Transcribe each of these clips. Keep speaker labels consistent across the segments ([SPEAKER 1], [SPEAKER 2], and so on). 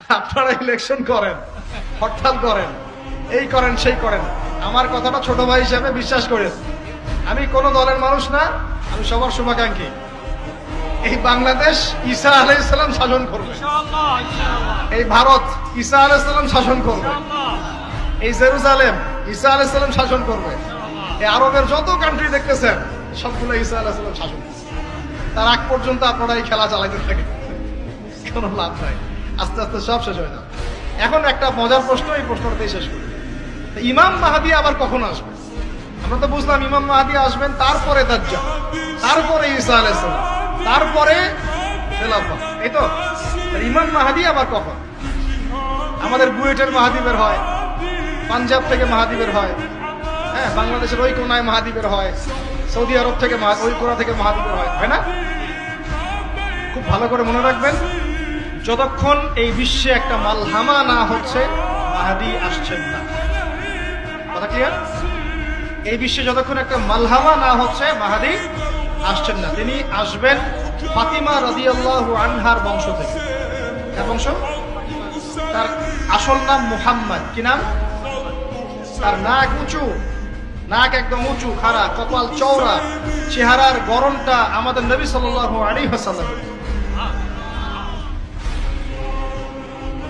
[SPEAKER 1] আপনারা ইলেকশন করেন হরতাল করেন এই করেন সেই করেন। আমার কথাটা ছোট ভাই হিসেবে বিশ্বাস করেন। আমি কোন দলের মানুষ না আমি সবার শুভাকাঙ্ক্ষী। এই বাংলাদেশ ঈসা আলাইসাল্লাম শাসন করবে। এই ভারত ঈসা আলাইসাল্লাম শাসন করবে। এই জেরুজালেম ঈসা আলাইসাল্লাম শাসন করবে। এই আরবের যত কান্ট্রি দেখতেছেন সবগুলো ঈসা আলাইসাল্লাম শাসন করবে। তার আগ পর্যন্ত আপনারা এই খেলা চালাইতে থাকেন। কোনো লাভ নাই। আস্তে আস্তে সব শেষ হয়ে যাবে এখন একটা মজার প্রশ্ন এই প্রশ্নটাতেই শেষ করি। ইমাম মাহাদি আবার কখন আসবে? আমরা তো বুঝলাম ইমাম মাহাদি আসবেন তারপরে দাজ্জাল, তারপরে ঈসা আলাইসাল্লাম তারপরে এই তো? ইমাম মাহাদি আবার কখন? আমাদের বুয়েটের মাহাদি হয়, পাঞ্জাব থেকে মাহাদি হয় হ্যাঁ বাংলাদেশের ওই কোনায় মাহাদি হয়, সৌদি আরব থেকে ওই কোনা থেকে মাহাদি হয় হয় না? খুব ভালো করে মনে রাখবেন। যতক্ষণ এই বিশ্বে একটা মালহামা না হচ্ছে, মাহাদি আসছেন না। কথা ক্লিয়ার এই বিশ্বে যতক্ষণ একটা মালহামা না হচ্ছে, মাহাদি আসছেন না। তিনি আসবেন ফাতিমা রাদিয়াল্লাহু আনহার বংশ থেকে। কার বংশ? তার আসল নাম মুহাম্মদ। কি নাম? তার নাক উঁচু। নাক একদম উঁচু, খাড়া, কপাল চওড়া। চেহারার গরমটা আমাদের নবী সাল্লাল্লাহু আলাইহি ওয়াসাল্লাম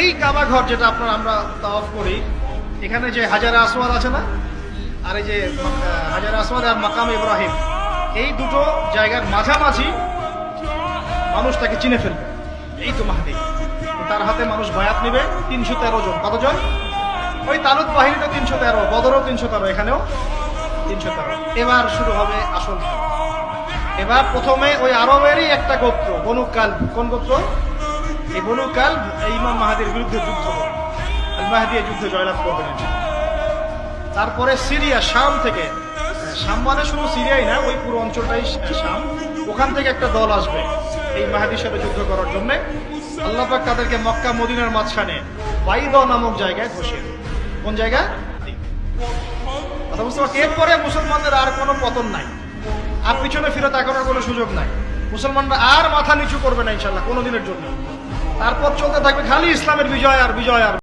[SPEAKER 1] এই কাবা ঘর যেটা আপনার আমরা তাওয়াফ করি, এখানে যে হাজার আসওয়াদ আছে না, আর এই যে হাজার আসওয়াদ আর মাকাম ইব্রাহিম, এই দুটো জায়গার মাঝামাঝি মানুষ তাকে চিনে ফেলবে। এই তো মাহাদি তার হাতে মানুষ বায়াত নেবে, তিনশো তেরো জন। কতজন? ওই তালুত বাহিনীতে তিনশো তেরো, বদরও তিনশো তেরো, এখানেও তিনশো তেরো। এবার শুরু হবে আসল এবার প্রথমে ওই আরবেরই একটা গোত্র বনুকাল কোন গোত্র? এই এই ইমাম মাহাদির বিরুদ্ধে যুদ্ধ করে। আল মাহাদি যুদ্ধে জয়লাভ করবেন তারপরে সিরিয়া, শাম থেকে। শাম মানে শুধু সিরিয়াই না, ওই পুরো অঞ্চলটাই শাম। ওখান থেকে একটা দল আসবে এই মাহাদির সাথে যুদ্ধ করার জন্য। আল্লাহ পাক তাদেরকে মক্কা, মদিনার মাঝখানে বাইদ নামক জায়গায় বসিয়ে কোন জায়গা? কথা বুঝতে পারছি এরপরে মুসলমানদের আর কোনো পতন নাই। আর পিছনে ফিরে তাকানোর কোনো সুযোগ নাই। মুসলমানরা আর মাথা নিচু করবে না ইনশাল্লাহ, কোনো দিনের জন্য। তারপর চলতে থাকবে খালি ইসলামের বিজয় আর বিজয় আর